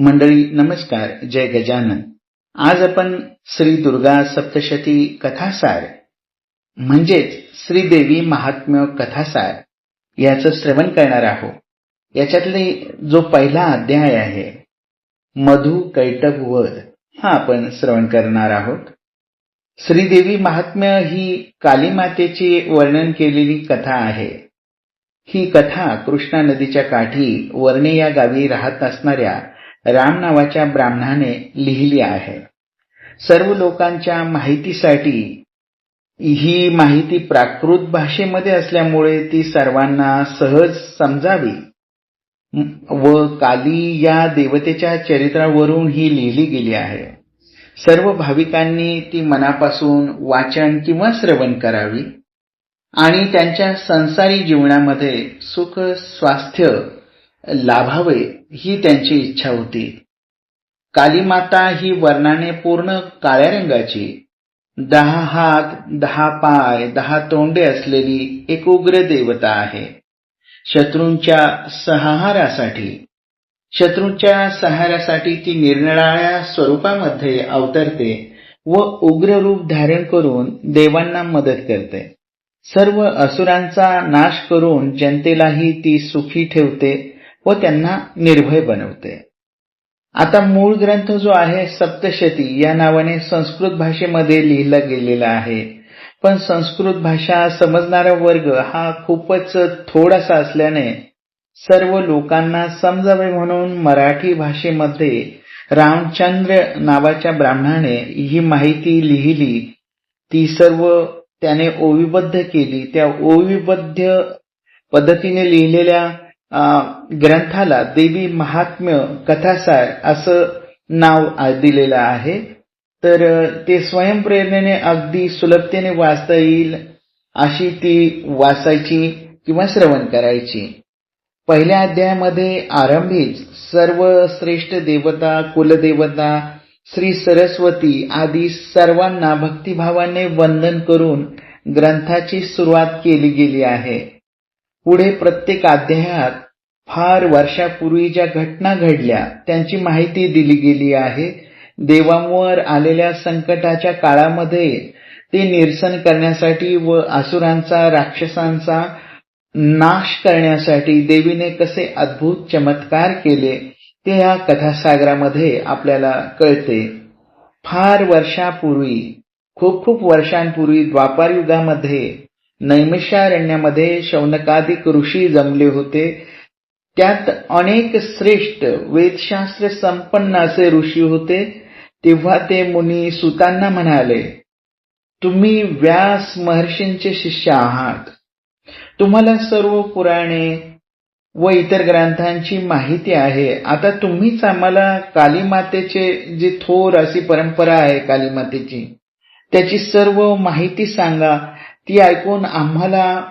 मंडळी नमस्कार. जय गजानन. आज आपण श्री दुर्गा सप्तशती कथासार म्हणजेच श्रीदेवी महात्म्य कथासार याचं श्रवण करणार आहोत. याच्यातले जो पहिला अध्याय आहे मधु कैटभ वध हा आपण श्रवण करणार आहोत. श्रीदेवी महात्म्य ही कालीमातेची वर्णन केलेली कथा आहे. ही कथा कृष्णा नदीच्या काठी वर्णे या गावी राहत असणाऱ्या राम नावाच्या ब्राह्मणाने लिहिली आहे. सर्व लोकांच्या माहितीसाठी ही माहिती प्राकृत भाषेमध्ये असल्यामुळे ती सर्वांना सहज समजावी. व काली या देवतेच्या चरित्रावरून ही लिहिली गेली आहे. सर्व भाविकांनी ती मनापासून वाचन किंवा श्रवण करावी आणि त्यांच्या संसारी जीवनामध्ये सुख स्वास्थ्य लाभावे ही त्यांची इच्छा होती. कालीमाता ही वर्णाने पूर्ण काळ्या रंगाची दहा हात दहा पाय दहा तोंडे असलेली एक उग्र देवता आहे. शत्रूंच्या सहारासाठी शत्रूंच्या सहाऱ्यासाठी ती निरनिराळ्या स्वरूपामध्ये अवतरते व उग्र रूप धारण करून देवांना मदत करते. सर्व असुरांचा नाश करून जनतेलाही ती सुखी ठेवते व त्यांना निर्भय बनवते. आता मूळ ग्रंथ जो आहे सप्तशती या नावाने संस्कृत भाषेमध्ये लिहिला गेलेला आहे. पण संस्कृत भाषा समजणारा वर्ग हा खूपच थोडासा असल्याने सर्व लोकांना समजावे म्हणून मराठी भाषेमध्ये रामचंद्र नावाच्या ब्राह्मणाने ही माहिती लिहिली. ती सर्व त्याने ओविबद्ध केली. त्या ओविबद्ध पद्धतीने लिहिलेल्या ग्रंथाला देवी महात्म्य कथासार असं नाव दिलेलं आहे. तर ते स्वयंप्रेरणेने अगदी सुलभतेने वाचता येईल अशी ती वाचायची किंवा श्रवण करायची. पहिल्या अध्यायामध्ये आरंभीच सर्व श्रेष्ठ देवता कुलदेवता श्री सरस्वती आदी सर्वांना भक्तिभावाने वंदन करून ग्रंथाची सुरुवात केली गेली आहे. पुढे प्रत्येक अध्यायात फार वर्षापूर्वी ज्या घटना घडल्या त्यांची माहिती दिली गेली आहे. देवांवर आलेल्या संकटाच्या काळामध्ये ते निरसन करण्यासाठी व असुरांचा राक्षसांचा नाश करण्यासाठी देवीने कसे अद्भुत चमत्कार केले ते या कथासागरामध्ये आपल्याला कळते. फार वर्षापूर्वी खूप खूप वर्षांपूर्वी द्वापार युगामध्ये नैमिषारण्यामध्ये शौनकाधिक ऋषी जमले होते. त्यात अनेक श्रेष्ठ वेदशास्त्र संपन्न असे ऋषी होते तेव्हा ते मुनी सुतांना म्हणाले तुम्ही व्यास महर्षींचे शिष्य आहात. तुम्हाला सर्व पुराणे व इतर ग्रंथांची माहिती आहे. आता तुम्हीच आम्हाला कालीमातेचे जी थोर अशी परंपरा आहे कालीमातेची त्याची सर्व माहिती सांगा. ती ऐकून आम्हाला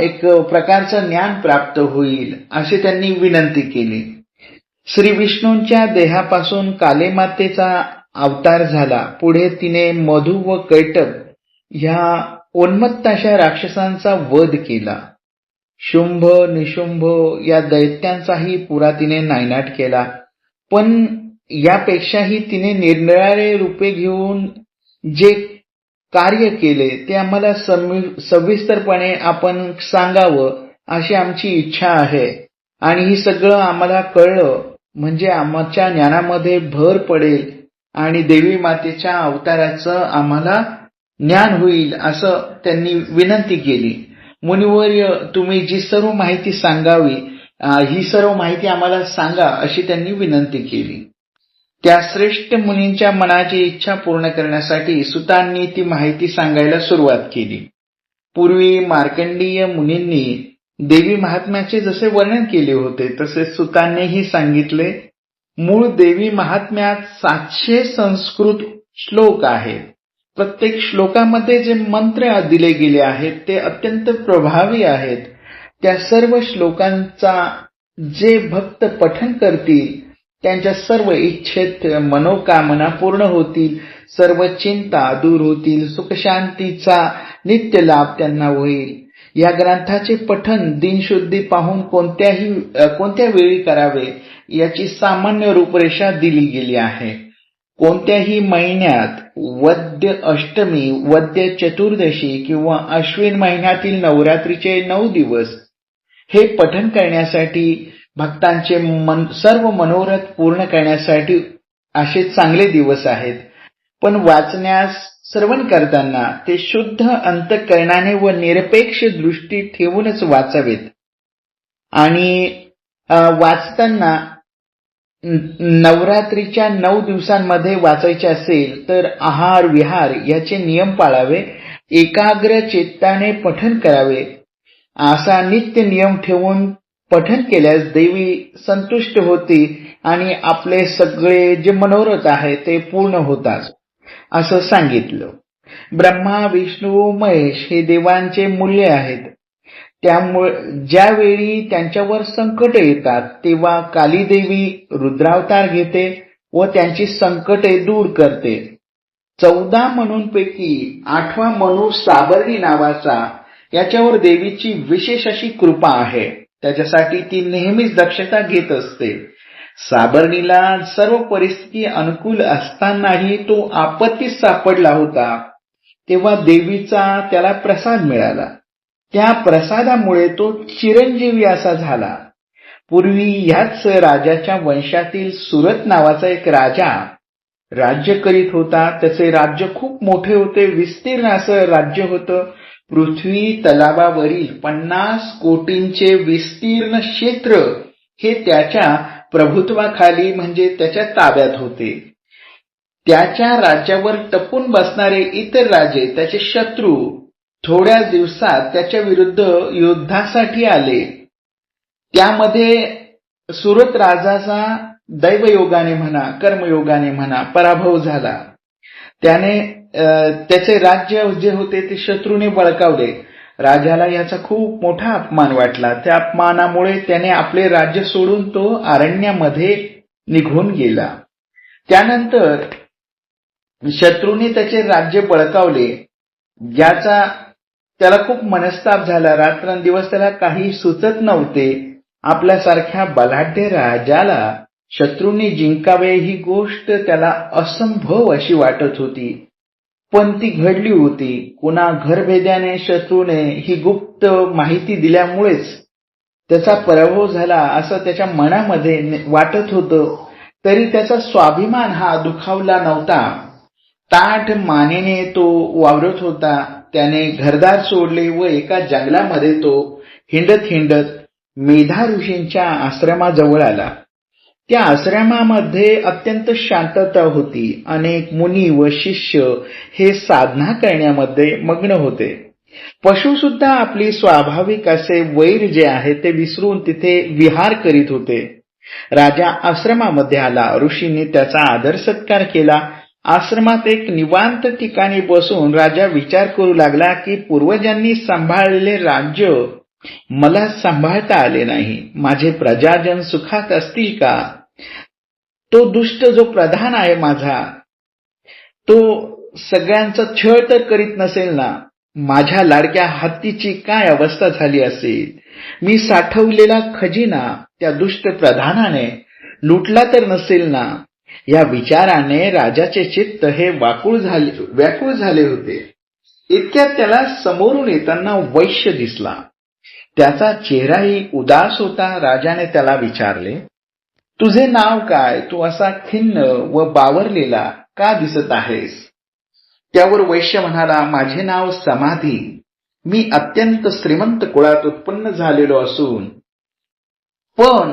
एक प्रकारचं ज्ञान प्राप्त होईल अशी त्यांनी विनंती केली. श्री विष्णूंच्या देहापासून कालेमातेचा अवतार झाला. पुढे तिने मधु व कैटब ह्या उन्मत्ताशा राक्षसांचा वध केला. शुंभ निशुंभ या दैत्यांचाही पुरा तिने नायनाट केला. पण यापेक्षाही तिने निरनिराळे रूपे घेऊन जे कार्य केले ते आम्हाला सविस्तरपणे आपण सांगावं अशी आमची इच्छा आहे. आणि ही सगळं आम्हाला कळलं म्हणजे आमच्या ज्ञानामध्ये भर पडेल आणि देवी मातेच्या अवताराचं आम्हाला ज्ञान होईल असं त्यांनी विनंती केली. मुनिवर्य तुम्ही जी सर्व माहिती सांगावी ही सर्व माहिती आम्हाला सांगा अशी त्यांनी विनंती केली. त्या श्रेष्ठ मुनींच्या मनाची इच्छा पूर्ण करण्यासाठी सुतांनी ती माहिती सांगायला सुरुवात केली. पूर्वी मार्कंडीय मुनींनी देवी महात्म्याचे जसे वर्णन केले होते तसे सुतांनीही सांगितले मूळ देवी महात्म्यात सातशे संस्कृत श्लोक आहेत. प्रत्येक श्लोकामध्ये जे मंत्र दिले गेले आहेत ते अत्यंत प्रभावी आहेत. त्या सर्व श्लोकांचा जे भक्त पठन करतील त्यांच्या सर्व इच्छेत मनोकामना पूर्ण होतील सर्व चिंता दूर होतील सुखशांतीचा नित्य लाभ त्यांना होईल. या ग्रंथाचे पठन दिनशुद्धी पाहून कोणत्याही कोणत्या वेळी करावे याची सामान्य रूपरेषा दिली गेली आहे. कोणत्याही महिन्यात वद्य अष्टमी वद्य चतुर्दशी किंवा अश्विन महिन्यातील नवरात्रीचे नऊ दिवस हे पठन करण्यासाठी भक्तांचे मन सर्व मनोरथ पूर्ण करण्यासाठी असे चांगले दिवस आहेत. पण वाचण्यास श्रवण करताना ते शुद्ध अंतकरणाने व निरपेक्ष दृष्टी ठेवूनच वाचावेत. आणि वाचताना नवरात्रीच्या नऊ दिवसांमध्ये वाचायचे असेल तर आहार विहार याचे नियम पाळावे एकाग्र चित्ताने पठन करावे. असा नित्य नियम ठेवून पठन केल्यास देवी संतुष्ट होती आणि आपले सगळे जे मनोरथ आहे ते पूर्ण होतात असं सांगितलं. ब्रह्मा विष्णू महेश हे देवांचे मूल्य आहेत. त्यामुळे ज्यावेळी त्यांच्यावर संकट येतात तेव्हा कालीदेवी रुद्रावतार घेते व त्यांची संकटे दूर करते. चौदा मनूंपैकी आठवा मनू साबरी नावाचा याच्यावर देवीची विशेष अशी कृपा आहे. त्याच्यासाठी ती नेहमीच दक्षता घेत असते. साबर्णीला सर्व परिस्थिती अनुकूल असतानाही तो आपत्तीत सापडला होता. तेव्हा देवीचा त्याला प्रसाद मिळाला. त्या प्रसादामुळे तो चिरंजीवी असा झाला. पूर्वी ह्याच राजाच्या वंशातील सुरत नावाचा एक राजा राज्य करीत होता. त्याचे राज्य खूप मोठे होते. विस्तीर्ण असं राज्य होतं. पृथ्वी तलावावरील पन्नास कोटींचे विस्तीर्ण क्षेत्र हे त्याच्या प्रभुत्वाखाली म्हणजे त्याच्या ताब्यात होते. त्याच्या राज्यावर टपून बसणारे इतर राजे त्याचे शत्रू थोड्या दिवसात त्याच्या विरुद्ध युद्धासाठी आले. त्यामध्ये सुरत राजाचा दैवयोगाने म्हणा कर्मयोगाने म्हणा पराभव झाला. त्याने त्याचे राज्य जे होते ते शत्रूने बळकावले. राजाला याचा खूप मोठा अपमान वाटला. त्या अपमानामुळे त्याने आपले राज्य सोडून तो अरण्यामध्ये निघून गेला. त्यानंतर शत्रूने त्याचे राज्य बळकावले. ज्याचा त्याला खूप मनस्ताप झाला. रात्रंदिवस त्याला काही सुचत नव्हते. आपल्यासारख्या बलाढ्य राजाला शत्रूंनी जिंकावे ही गोष्ट त्याला असंभव अशी वाटत होती. पण ती घडली होती. कुणा घरभेद्याने शत्रूने ही गुप्त माहिती दिल्यामुळेच त्याचा पराभव झाला असं त्याच्या मनामध्ये वाटत होतं. तरी त्याचा स्वाभिमान हा दुखावला नव्हता. ताठ मानेने तो वावरत होता. त्याने घरदार सोडले व एका जंगलामध्ये तो हिंडत हिंडत मेधा ऋषींच्या आश्रमाजवळ आला. त्या आश्रमामध्ये अत्यंत शांतता होती. अनेक मुनी व शिष्य हे साधना करण्यामध्ये मग्न होते. पशु सुद्धा आपली स्वाभाविक असे वैर जे आहे ते विसरून तिथे विहार करीत होते. राजा आश्रमामध्ये आला. ऋषींनी त्याचा आदर सत्कार केला. आश्रमात एक निवांत ठिकाणी बसून राजा विचार करू लागला की पूर्वजांनी सांभाळलेले राज्य मला सांभाळता आले नाही. माझे प्रजाजन सुखात असतील का? तो दुष्ट जो प्रधान आहे माझा तो सगळ्यांचा छळ तर करीत नसेल ना माझ्या लाडक्या हत्तीची काय अवस्था झाली असेल? मी साठवलेला खजिना त्या दुष्ट प्रधानाने लुटला तर नसेल ना? या विचाराने राजाचे चित्त हे वाकुळ झाले व्याकुळ झाले होते. इतक्यात त्याला समोरून येताना वैश्य दिसला. त्याचा चेहराही उदास होता राजाने त्याला विचारले तुझे नाव काय? तू असा खिन्न व बावरलेला का दिसत आहेस? त्यावर वैश्य म्हणाला माझे नाव समाधी. मी अत्यंत श्रीमंत कुळात उत्पन्न झालेलो असून. पण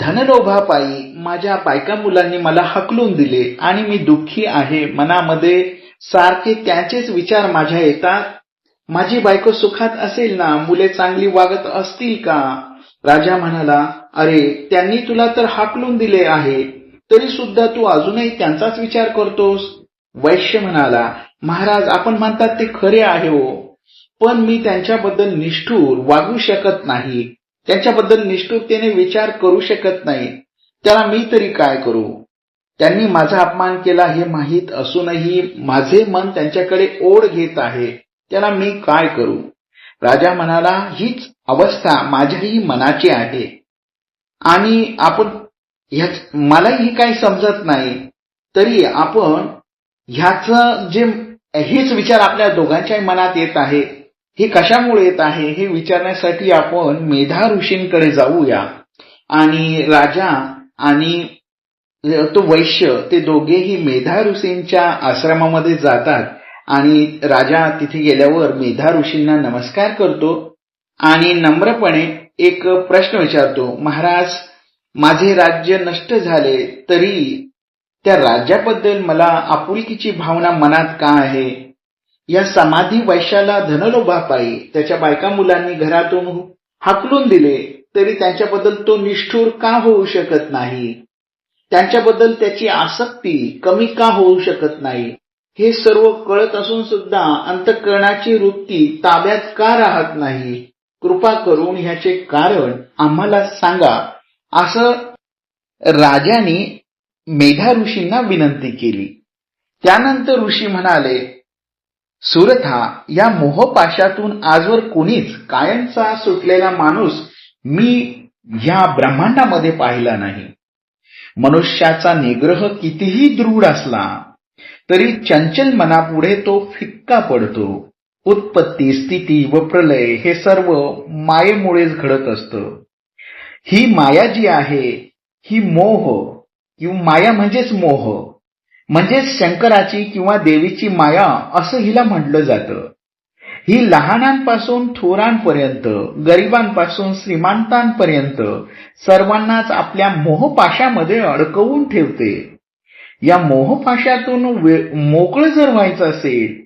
धनलोभापायी माझ्या बायका मुलांनी मला हकलून दिले आणि मी दुःखी आहे. मनामध्ये सारखे त्याचेच विचार माझ्या येतात. माझी बायको सुखात असेल ना? मुले चांगली वागत असतील का? राजा म्हणाला अरे त्यांनी तुला तर हाकलून दिले आहे. तरी सुद्धा तू अजूनही त्यांचाच विचार करतोस? वैश्य म्हणाला महाराज आपण म्हणतात ते खरे आहे हो. पण मी त्यांच्याबद्दल निष्ठूर वागू शकत नाही. त्यांच्याबद्दल निष्ठुरतेने विचार करू शकत नाही. त्याला मी तरी काय करू? त्यांनी माझा अपमान केला हे माहीत असूनही माझे मन त्यांच्याकडे ओढ घेत आहे. त्याला मी काय करू? राजा म्हणाला हीच अवस्था माझ्याही मनाची आहे. आणि आपण ह्याच मलाही ही काही समजत नाही. तरी आपण ह्याच जे हेच विचार आपल्या दोघांच्याही मनात येत आहे. हे कशामुळे येत आहे हे विचारण्यासाठी आपण मेधा ऋषींकडे जाऊया. आणि राजा आणि तो वैश्य ते दोघेही मेधा ऋषींच्या आश्रमामध्ये जातात. आणि राजा तिथे गेल्यावर मेधा ऋषींना नमस्कार करतो आणि नम्रपणे एक प्रश्न विचारतो महाराज माझे राज्य नष्ट झाले तरी त्या राज्याबद्दल मला आपुलकीची भावना मनात का आहे? या समाधी वैशाला धनलोभापायी त्याच्या बायका मुलांनी घरातून हाकलून दिले तरी त्यांच्याबद्दल तो निष्ठूर का होऊ शकत नाही? त्यांच्याबद्दल त्याची आसक्ती कमी का होऊ शकत नाही? हे सर्व कळत असून सुद्धा अंतकरणाची वृत्ती ताब्यात का राहत नाही? कृपा करून ह्याचे कारण आम्हाला सांगा. असं राजाने मेधा ऋषींना विनंती केली. त्यानंतर ऋषी म्हणाले सुरथा या मोहपाशातून आजवर कोणीच कायमचा सुटलेला माणूस मी या ब्रह्मांडामध्ये पाहिला नाही. मनुष्याचा निग्रह कितीही दृढ असला तरी चंचल मनापुढे तो फिक्का पडतो. उत्पत्ती स्थिती व प्रलय हे सर्व मायेमुळेच घडत असतं. ही माया जी आहे ही मोह किंवा माया म्हणजेच मोह. म्हणजेच शंकराची किंवा देवीची माया असं हिला म्हटलं जातं. ही लहानांपासून थोरांपर्यंत गरिबांपासून श्रीमंतांपर्यंत सर्वांनाच आपल्या मोहपाशामध्ये अडकवून ठेवते. या मोहपाशातून मोकळं जर व्हायचं असेल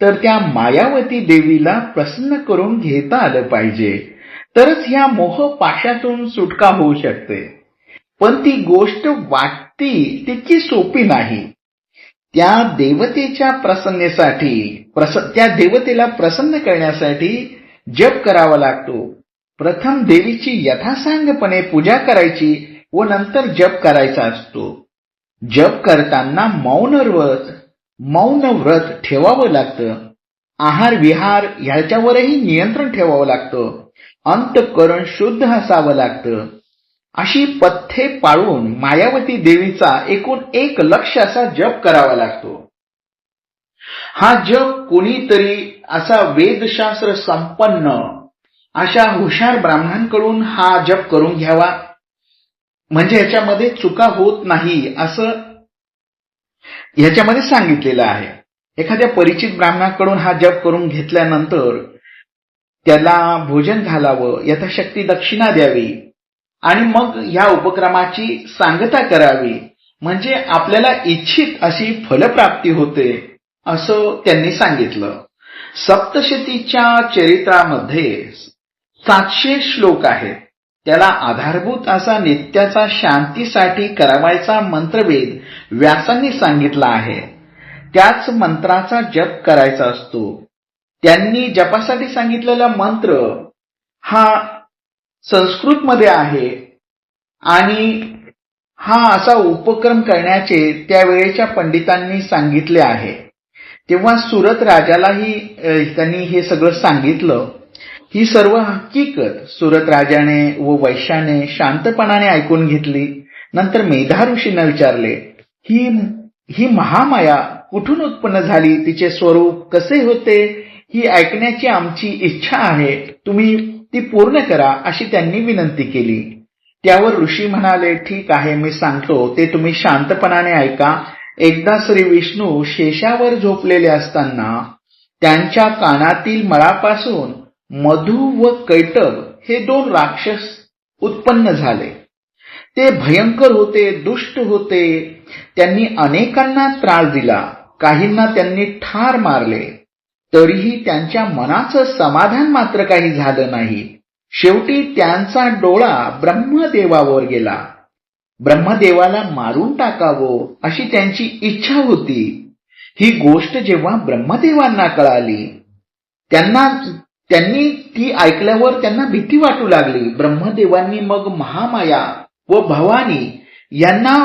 तर त्या मायावती देवीला प्रसन्न करून घेता आलं पाहिजे. तरच ह्या मोहपाशातून सुटका होऊ शकते. पण ती गोष्ट वाटती तितकी सोपी नाही. त्या देवतेच्या प्रसन्नेसाठी प्रस त्या देवतेला प्रसन्न करण्यासाठी जप करावा लागतो. प्रथम देवीची यथासांगपणे पूजा करायची व नंतर जप करायचा असतो. जप करताना मौन व्रत मौन व्रत ठेवावं लागतं. आहार विहार ह्याच्यावरही नियंत्रण ठेवावं लागतं. अंतकरण शुद्ध असावं लागतं. अशी पथ्ये पाळून मायावती देवीचा एकूण एक लक्ष असा जप करावा लागतो. हा जप कोणीतरी असा वेदशास्त्र संपन्न अशा हुशार ब्राह्मणांकडून हा जप करून घ्यावा. म्हणजे ह्याच्यामध्ये चुका होत नाही असं ह्याच्यामध्ये सांगितलेलं आहे. एखाद्या परिचित ब्राह्मणाकडून हा जप करून घेतल्यानंतर त्याला भोजन घालावं यथाशक्ती दक्षिणा द्यावी आणि मग ह्या उपक्रमाची सांगता करावी. म्हणजे आपल्याला इच्छित अशी फलप्राप्ती होते असं त्यांनी सांगितलं. सप्तशतीच्या चरित्रामध्ये सातशे श्लोक आहेत. त्याला आधारभूत असा नित्याचा शांतीसाठी करावायचा मंत्रवेद व्यासांनी सांगितला आहे. त्याच मंत्राचा जप करायचा असतो. त्यांनी जपासाठी सांगितलेला मंत्र हा संस्कृतमध्ये आहे आणि हा असा उपक्रम करण्याचे त्यावेळेच्या पंडितांनी सांगितले आहे. तेव्हा सुरत राजालाही त्यांनी हे सगळं सांगितलं. ही सर्व हकीकत सुरत राजाने व वैश्याने शांतपणाने ऐकून घेतली. नंतर मेधा ऋषींना विचारले ही ही महामाया कुठून उत्पन्न झाली? तिचे स्वरूप कसे होते? ही ऐकण्याची आमची इच्छा आहे. तुम्ही ती पूर्ण करा अशी त्यांनी विनंती केली. त्यावर ऋषी म्हणाले ठीक आहे मी सांगतो. ते तुम्ही शांतपणाने ऐका. एकदा श्री विष्णू शेषावर झोपलेले असताना त्यांच्या कानातील मळापासून मधु व कैटब हे दोन राक्षस उत्पन्न झाले. ते भयंकर होते दुष्ट होते. त्यांनी अनेकांना त्रास दिला काहींना त्यांनी ठार मारले. तरीही त्यांच्या मनाचं समाधान मात्र काही झालं नाही. शेवटी त्यांचा डोळा ब्रह्मदेवावर गेला. ब्रह्मदेवाला मारून टाकावं अशी त्यांची इच्छा होती. ही गोष्ट जेव्हा ब्रह्मदेवांना कळाली त्यांना त्यांनी ती ऐकल्यावर त्यांना भीती वाटू लागली. ब्रह्मदेवांनी मग महामाया व भवानी यांना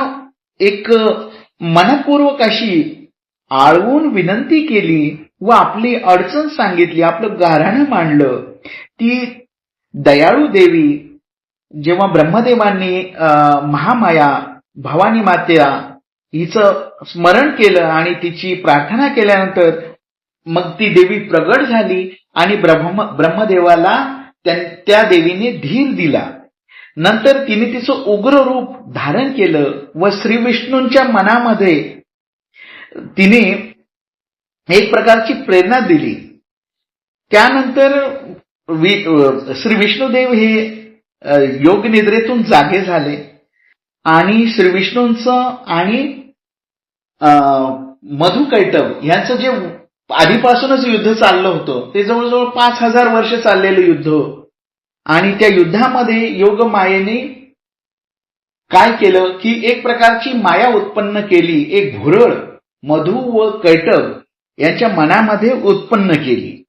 एक मनपूर्वक अशी आळवून विनंती केली व आपली अडचण सांगितली आपलं गाऱ्हाणं मांडलं. ती दयाळू देवी जेव्हा ब्रह्मदेवांनी महामाया भवानी मात्या हिचं स्मरण केलं आणि तिची प्रार्थना केल्यानंतर मग ती देवी प्रगट झाली आणि ब्रह्म ब्रह्मदेवाला त्या देवीने धीर दिला. नंतर तिने तिचं उग्र रूप धारण केलं व श्री विष्णूंच्या मनामध्ये तिने एक प्रकारची प्रेरणा दिली. त्यानंतर श्री विष्णुदेव हे योग निद्रेतून जागे झाले. आणि श्री विष्णूंचं आणि मधुकैटव यांचं जे आधीपासूनच युद्ध चाललं होतं. ते जवळजवळ पाच हजार वर्ष चाललेलं युद्ध. आणि त्या युद्धामध्ये योग मायेने काय केलं? की एक प्रकारची माया उत्पन्न केली. एक भुरळ मधु व कैटक यांच्या मनामध्ये उत्पन्न केली.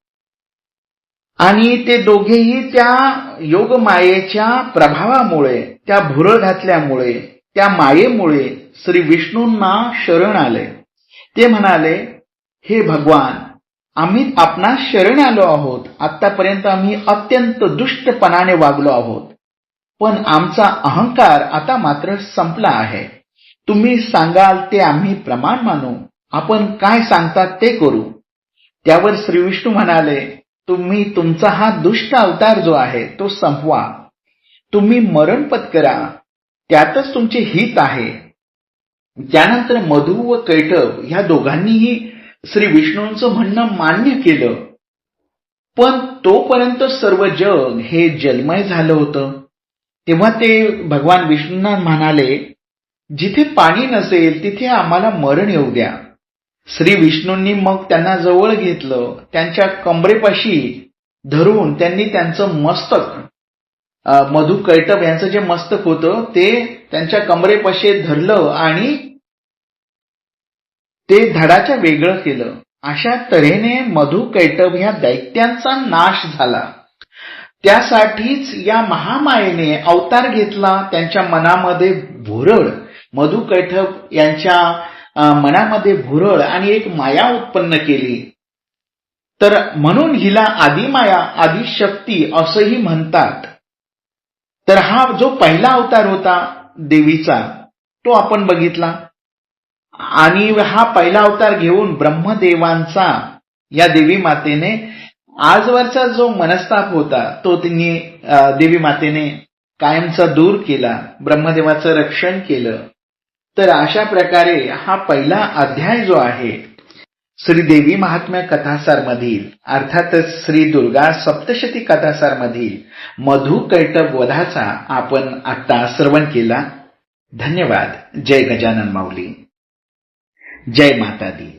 आणि ते दोघेही त्या योग मायेच्या प्रभावामुळे त्या भुरळ घातल्यामुळे त्या मायेमुळे श्री विष्णूंना शरण आले. ते म्हणाले हे भगवान आम्ही आपणास शरण आलो आहोत. आतापर्यंत आम्ही अत्यंत दुष्टपणाने वागलो आहोत. पण आमचा अहंकार आता मात्र संपला आहे. तुम्ही सांगाल ते आम्ही प्रमाण मानू. आपण काय सांगतात ते करू. त्यावर श्री विष्णू म्हणाले तुम्ही तुमचा हा दुष्ट अवतार जो आहे तो संपवा. तुम्ही मरण पत्करा. त्यातच तुमचे हित आहे. त्यानंतर मधु व कैटव ह्या दोघांनीही श्री विष्णूंचं म्हणणं मान्य केलं. पण तोपर्यंत सर्व जग हे जलमय झालं होतं. तेव्हा ते भगवान विष्णूंना म्हणाले जिथे पाणी नसेल तिथे आम्हाला मरण येऊ द्या. श्री विष्णूंनी मग त्यांना जवळ घेतलं त्यांच्या कमरेपाशी धरून त्यांनी त्यांचं मस्तक मधु कैटब यांचं जे मस्तक होतं ते त्यांच्या कमरेपाशी धरलं आणि ते धडाच्या वेगळं केलं. अशा तऱ्हेने मधु कैटब ह्या दैत्यांचा नाश झाला. त्यासाठीच या महामायेने अवतार घेतला त्यांच्या मनामध्ये भुरळ. मधु कैठब यांच्या मनामध्ये भुरळ आणि एक माया उत्पन्न केली. तर म्हणून हिला आदिमाया आदिशक्ती असंही म्हणतात. तर हा जो पहिला अवतार होता देवीचा तो आपण बघितला. आणि हा पहिला अवतार घेऊन ब्रह्मदेवांचा या देवी मातेने आजवरचा जो मनस्ताप होता तो त्यांनी देवी मातेने कायमचा दूर केला ब्रह्मदेवाचं रक्षण केलं. तर अशा प्रकारे हा पहिला अध्याय जो आहे श्रीदेवी महात्म्य कथासार मधील अर्थातच श्री दुर्गा सप्तशती कथासार मधील मधु कैटव वधाचा आपण आता श्रवण केला. धन्यवाद. जय गजानन माऊली. जय माता दी।